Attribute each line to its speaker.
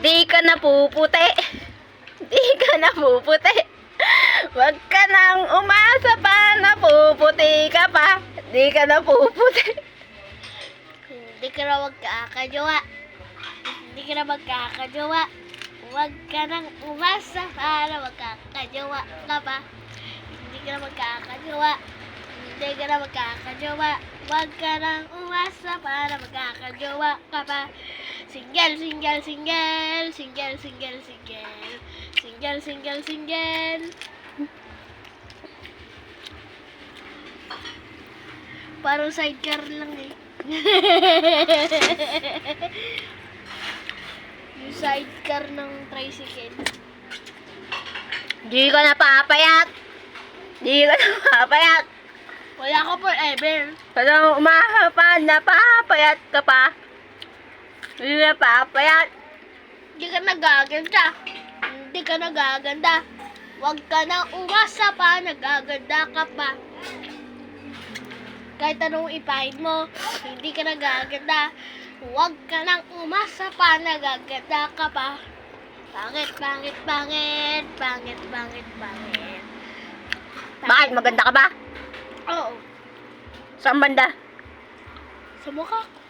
Speaker 1: Di ka na puputi. Di ka na puputi. Huwag ka nang umasa pa na puputi ka pa. Di ka na puputi.
Speaker 2: Hindi ka na magkakajowa. Hindi ka na magkakajowa. Huwag ka nang umasa para magkakajowa ka pa. Hindi ka na magkakajowa. Hindi ka na magkakajowa. Huwag ka nang umasa para magkakajowa ka pa. Single, single, single. Single, single, single. Single, single, single. Parang sidecar lang eh. Yung sidecar ng tricycle.
Speaker 1: Di ka na papayat. Di ka na papayat.
Speaker 2: Wala ka forever.
Speaker 1: Kaya umaha pa na papayat ka pa. Di na papayat.
Speaker 2: Hindi ka nagaganda. Hindi ka nagaganda. Huwag ka na umasa pa, nagaganda ka pa. Kahit anong ipahid mo, hindi ka nagaganda. Huwag ka nang umasa pa, nagaganda ka pa. Pangit, pangit, pangit, pangit, pangit, pangit.
Speaker 1: Bakit? Maganda ka ba?
Speaker 2: Oo.
Speaker 1: Saan banda?
Speaker 2: Sa mukha ko.